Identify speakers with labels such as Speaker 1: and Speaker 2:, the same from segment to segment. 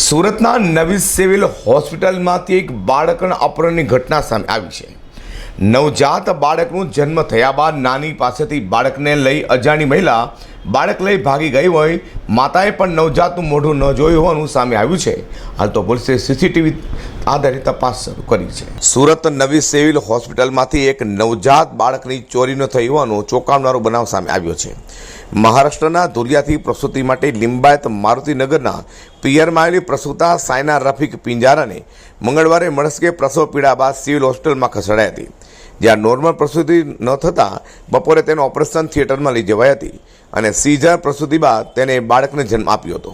Speaker 1: સુરતના નવી સિવિલ હોસ્પિટલમાંથી એક બાળકના અપહરણની ઘટના સામે આવી છે. નવજાત બાળકનું જન્મ થયા બાદ નાની પાસેથી બાળકને લઈ અજાણી મહિલા બાળક લઈ ભાગી ગઈ હોય, માતાએ પણ નવજાતનું મોઢું ન જોયું હોવાનું સામે આવ્યું છે. હાલ તો પોલીસે સીસીટીવી આધારે તપાસ શરૂ કરી છે. સુરત નવી સિવિલ હોસ્પિટલમાંથી એક નવજાત બાળકની ચોરીનો થઈ હોવાનો ચોંકાવનારો બનાવ સામે આવ્યો છે. મહારાષ્ટ્રના ધુરિયાથી પ્રસૂતિ માટે લિંબાયત મારુતિનગરના પિયરમાં આવેલી પ્રસૂતા સાયના રફીક પિંજારાને મંગળવારે મળસ્કે પ્રસવ પીડા બાદ સિવિલ હોસ્પિટલમાં ખસેડાઈ હતી. જ્યાં નોર્મલ પ્રસૂતિ ન થતાં બપોરે તેને ઓપરેશન થિયેટરમાં લઈ જવાઈ હતી અને સીઝર પ્રસૂતિ બાદ તેને બાળકને જન્મ આપ્યો હતો.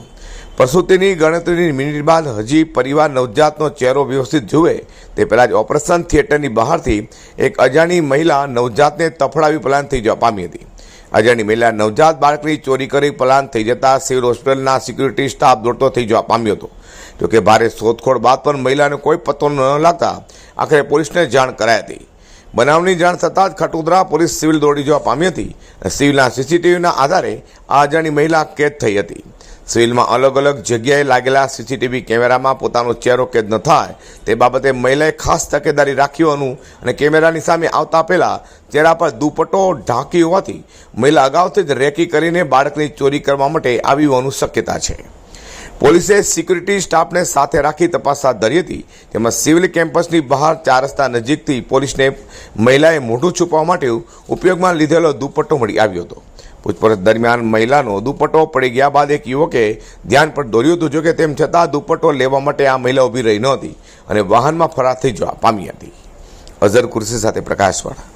Speaker 1: પ્રસૂતિની ગણતરીની મિનિટ બાદ હજી પરિવાર નવજાતનો ચહેરો વ્યવસ્થિત જુએ તે પહેલાં જ ઓપરેશન થિયેટરની બહારથી એક અજાણી મહિલા નવજાતને તફડાવી પલાન થઈ જવા પામી હતી. અજાણી મહિલા નવજાત બાળકની ચોરી કરી પલાન થઈ જતા સિવિલ હોસ્પિટલના સિક્યુરિટી સ્ટાફ દોડતો થઈ જવા પામ્યો હતો. જોકે ભારે શોધખોળ બાદ પણ મહિલાને કોઈ પત્તો ન લાગતા આખરે પોલીસને જાણ કરાઈ હતી. બનાવની જાણ થતાં જ ખટોદરા પોલીસ સિવિલ દોડી જવા પામી હતી સિવિલના સીસીટીવીના આધારે આ અજાણી મહિલા કેદ થઈ હતી. સિવિલમાં અલગ અલગ જગ્યાએ લાગેલા સીસીટીવી કેમેરામાં પોતાનો ચહેરો કેદ ન થાય તે બાબતે મહિલાએ ખાસ તકેદારી રાખી હોવાનું અને કેમેરાની સામે આવતા પહેલા ચહેરા પર દુપટ્ટો ઢાંકી હોવાથી મહિલા અગાઉથી જ રેકી કરીને બાળકની ચોરી કરવા માટે આવી હોવાનું શક્યતા છે. પોલીસે સિક્યુરિટી સ્ટાફને સાથે રાખી તપાસ હાથ ધરી હતી. તેમાં સિવિલ કેમ્પસની બહાર ચાર રસ્તા નજીકથી પોલીસને મહિલાએ મોઢું છુપાવવા માટે ઉપયોગમાં લીધેલો દુપટ્ટો મળી આવ્યો હતો. પૂછપરછ દરમિયાન મહિલાનો દુપટ્ટો પડી ગયા બાદ એક યુવકે ધ્યાન પર દોર્યું હતું જોકે તેમ છતાં દુપટ્ટો લેવા માટે આ મહિલા ઊભી રહી નહોતી અને વાહનમાં ફરાર થઈ જવા પામી હતી. અઝર કુર્સી સાથે પ્રકાશવાળા.